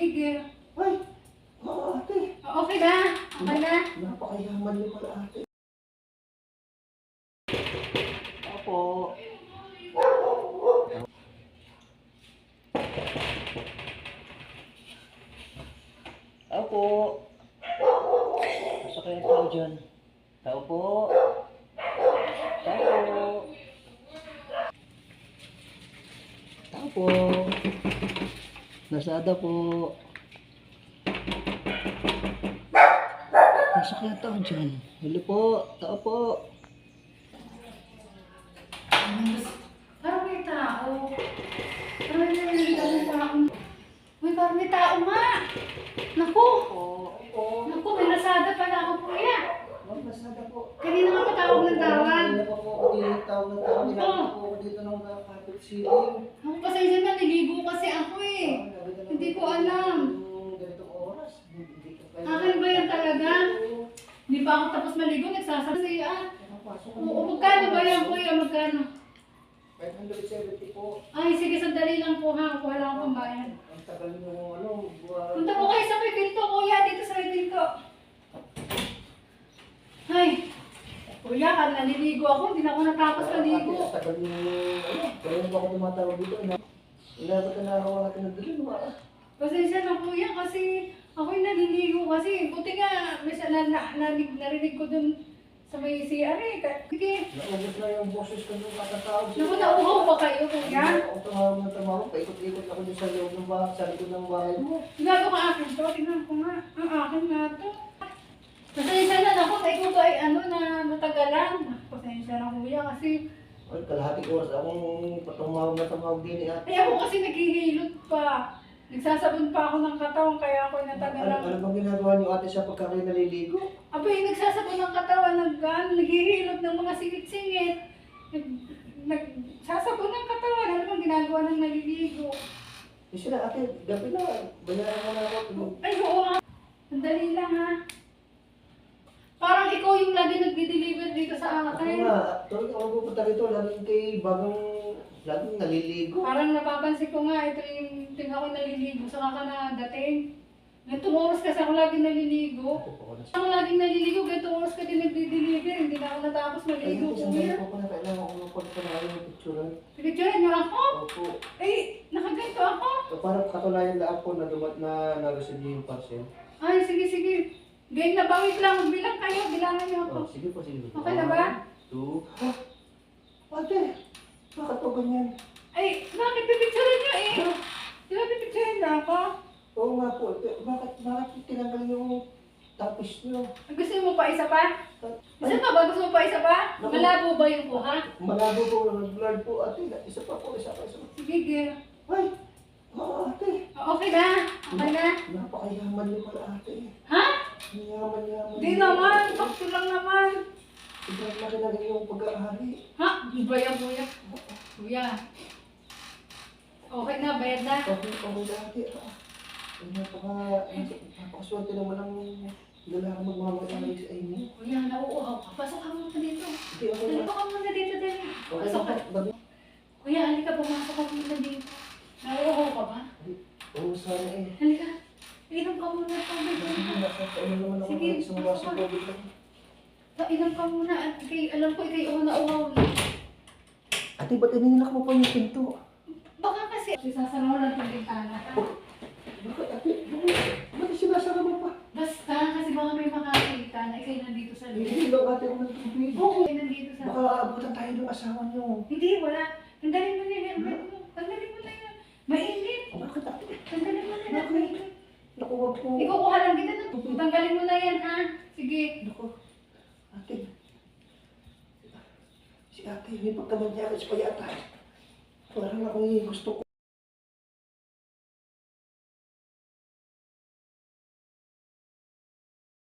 Sige. Ay! Oo, ate. Okay na. Okay na. Napakayaman niyo pala, ate. Opo. Opo. Pasok kayo tao dyan. Tao po. Tao po. Tao po. Nasada po. Pasok kayo tao dyan. Huli po. Tao po. Parang may tao. Parang may tao. Uy, parang may tao nga. Naku. Naku, may nasada pala ako, kuya. Ma'am, nasada po. Kanina nga patawag ng tawag. Kanina pa po ako dito tawag ng tawag. Ginagawa po ako dito ng mga kapit ceiling. Ako pasensya na, niligo kasi ako eh. Hindi ko alam. Ganitong oras. Ko. Akin ba yan talaga? Hindi pa ako tapos maligo. Pinapasok ko Oo, magkano ba yan, kuya? Magkano? 570 po. Ay, sige, sandali lang po ha. Wala akong pambayan. Ang tagal nyo ano, buwan. Punta po kayo sa may pinto, kuya. Dito sa may pinto. Ay, kuya, kan naliligo ako. Hindi na ako natapos maligo. Ang tagal nyo, ano, kaya ako tumatawag dito? Inabot na ako natin ng dilim, mga. Pasensya na kuya kasi ako'y naliligo kasi. Buti nga, may na, na, narinig, narinig ko dun sa may CR eh. Sige, Naubos na yung boses ko nung kakatawag. naku, nauhaw ba kayo kuya? Ako tumawag na tumawag, paikot-ikot ako dun sa loob ng bahay, sa likod ng bahay mo. Gato ka akin to, tingnan ko nga. Ang akin nga to. Pasensya na ako, ikaw ba ay ano na. Pasensya na kuya kasi Ay, kalahating oras akong patumawag na tumawag din ate. ay ako kasi naghihilot pa. Nagsasabon pa ako ng katawan kaya ako Ano, natagalan. ano bang ginagawa niyo ate sa pagka kayo naliligo? Abay, nagsasabon ng katawan, nag, ano, naghihilot ng mga singit-singit. Nag, nagsasabon ng katawan, ano bang ginagawa ng naliligo? Eh sila ate, gabi na, bayaran mo na ako. Ay, oo nga. Sandali lang ha. Ikaw yung lagi nagdi-deliver dito sa Ako akin. nga, tuloy ako pupunta rito, laging kay bagong, laging naliligo. Parang napapansin ko nga, ito yung tingnan ko naliligo, saka ka na dating. Ganitong oras kasi ako lagi naliligo. Ako laging naliligo, ganitong oras ka din nagdi-deliver, hindi na ako natapos Ay, maligo, hindi, sandali kuya. po ko na kailangan ko po na kailangan yung picture. Pinicturean niyo ako? Opo. Ay, nakaganto ako. So, parang katunayan lang po na dumat na na-receive yung parcel. Ay, sige, sige. Game na ba? Wait lang, magbilang kayo, bilangan niyo ako. Oh, sige po, sige po. Okay na ba? Two, ate, bakit po ganyan? Ay, bakit pipicturean niyo eh? Di ba pipicturean na ako? Oo nga po, ate, bakit, bakit tinanggal yung tapis niyo? Gusto mo pa isa pa? Isa pa ba? Gusto mo pa isa pa? Malabo ba yung kuha? Malabo po, nag-blurred po, ate, isa pa po, isa pa, isa pa. Sige, girl. Ay, oo ate, Okay na? Okay na? napakayaman niyo pala ate. Yaman, yaman. Di naman. Bakit lang naman? Sobrang laki na rin yung pag-aari. Ha? Di ba yan, kuya? Okay na, bayad na. Okay, okay na ate. Ah, Napaka, napakaswerte naman ang lalaki magmamag-aari sa inyo. Kuya, nauuhaw ka. Pasok ka muna dito. Halika ka muna dito, dali. Pasok ka. Kuya, halika, pumasok ka muna dito. Nauuhaw ka ba? Oo, sana eh. Halika. Inom ka muna ng tubig. Hindi halika. na sa ano naman ako Sige, ng isang baso pasok ka. tubig lang. Inom ka muna. At kay, alam ko, ikay uhaw na uhaw na. Ate, ba't ininilak mo pa yung pinto? Baka kasi, sasaraw lang yung bintana ka. Bakit ate? Bakit bakit sinasara mo pa? Basta, kasi baka may makakita na ikay nandito sa loob. Hindi lang ate ako ng tubig. Oo, ikay nandito sa Baka aabutan tayo ng asawa niyo. Hindi, wala. Tanggalin mo na mo. Tanggalin mo na yan. Mainit. Bakit ate? Tanggalin mo na yan. Mainit. Naku, wag po. Ikukuha lang kita. na- Tanggalin mo na yan, ha? Sige. Naku, ate. Si ate, may pagkamanyakit pa yata. Parang ako yung gusto ko.